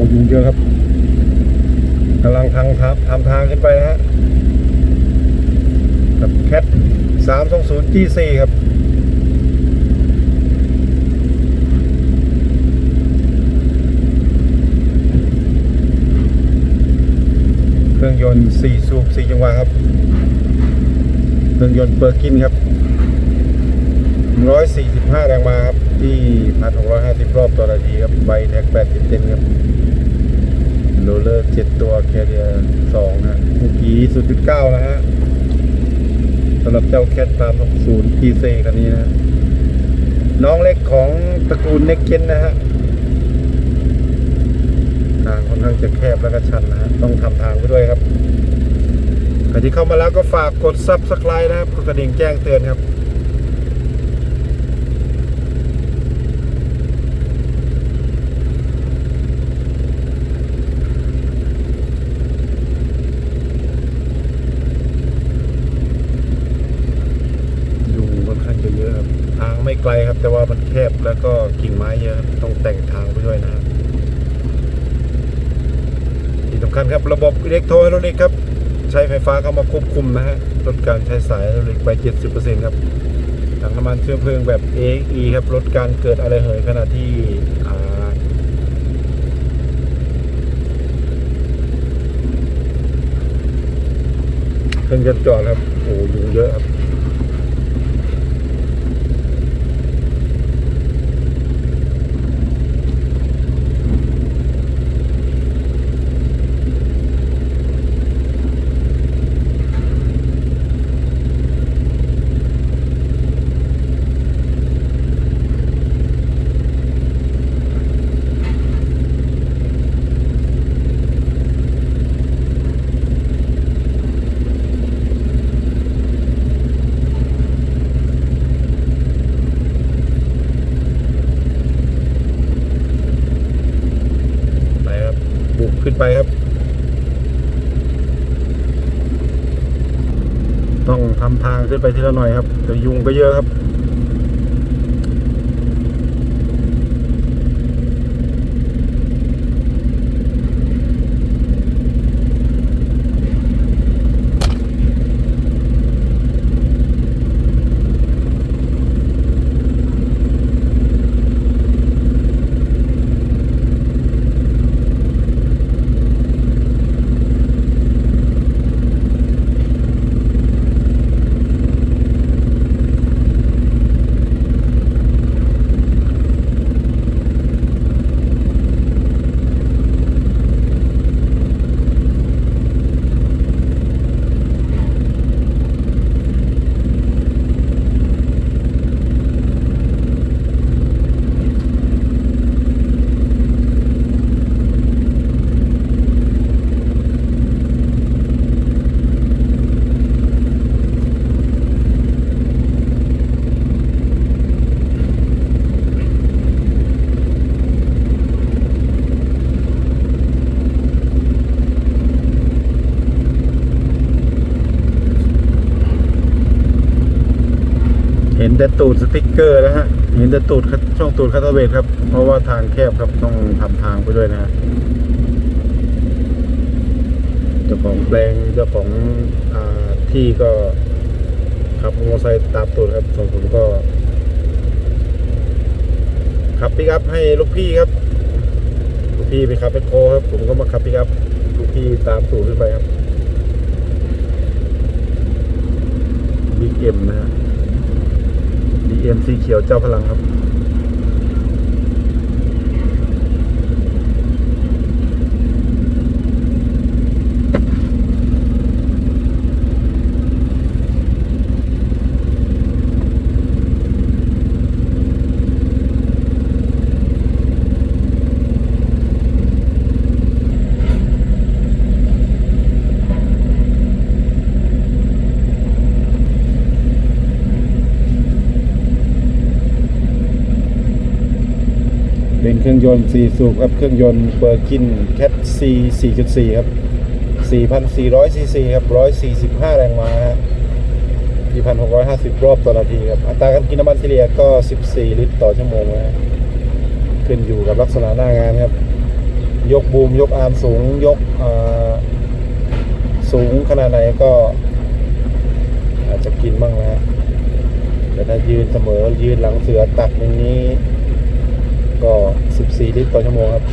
อ้ยุงเยอะครับกำลังทางทำทำทางขึ้นไปนะฮะกับแคทสามสองศูนย์ G4 ครับเครื่องยนต์ 4 สูบ 4 จังหวะครับ เครื่องยนต์เปอร์กินครับ 145 แรงม้าครับ ที่ 1,650 รอบต่อนาทีครับ ใบแท็ก80เซนครับ โรลเลอร์7ตัวแคเรียร์2นะเมื่อกี้0.9นะฮะสำหรับเจ้าแคท360 PC คันนี้นะน้องเล็กของตระกูลเน็กเกนนะฮะทางค่อนข้างจะแคบแล้วก็ชันนะฮะต้องทำทางไปด้วยครับใครที่เข้ามาแล้วก็ฝากกด Subscribe นะครับกดกระดิ่งแจ้งเตือนครับ ยุงค่อนข้างจะเยอะครับ ทาง ไกลครับ แต่ว่ามันแคบแล้วก็กิ่งไม้เยอะต้องแต่งทางไปด้วยนะครับที่สำคัญครับระบบอิเล็กโทรดรอลิกครับ ใช้ไฟฟ้าเข้ามาควบคุมนะฮะลดการใช้สายไฮดรอลิกไป 70%ครับถังน้ำมันเชื้อเพลิงแบบ AXE ครับลดการเกิดอะไรเหยขณะที่เครื่องยนต์จอดครับโอ้ยุงเยอะครับ ไปครับบุกขึ้นไปครับ ต้องทำทางขึ้นไปทีละหน่อยครับแต่ยุงก็เยอะครับ เห็นแต่ตูดสติ๊กเกอร์แล้วฮะ เห็นแต่ตูดช่องตูดคาตาเวทครับ เพราะว่าทางแคบครับต้องทำทางไปด้วยนะฮะเจ้าของแปลงเจ้าของอที่ก็ขับมอเตอร์ไซค์ตามตูดครับส่วนผมก็ขับปิกอัพให้ลูกพี่ครับลูกพี่ไปขับไปโคครับ ผมก็มาขับปิกอัพลูกพี่ตามตูดขึ้นไปครับบิ๊กเอ็มนะฮะ ดีเอ็มสีเขียวเจ้าพลังครับ เครื่องยนต์ 4 สูบครับเครื่องยนต์เบอร์กินแคท C 4.4 ครับ 4,400 ซีซีครับ 145 แรงม้า4,650 รอบต่อนาทีครับ อัตราการกินน้ำมันเฉลี่ยก็ 14 ลิตรต่อชั่วโมงนะฮะขึ้นอยู่กับลักษณะหน้างานครับ ยกบูม ยกอาร์มสูง ยกสูงขนาดไหนก็ อาจจะกินบ้างนะฮะแต่ถ้ายืนเสมอยืนหลังเสือตักอย่างนี้ ก็ 14 ลิตรต่อชั่วโมงครับ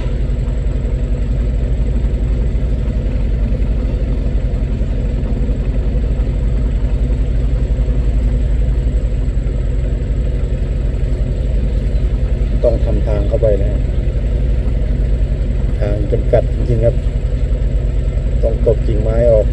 ต้องทำทางเข้าไปนะฮะทางจำกัดจริงๆครับ ต้องตบกิ่งไม้ออก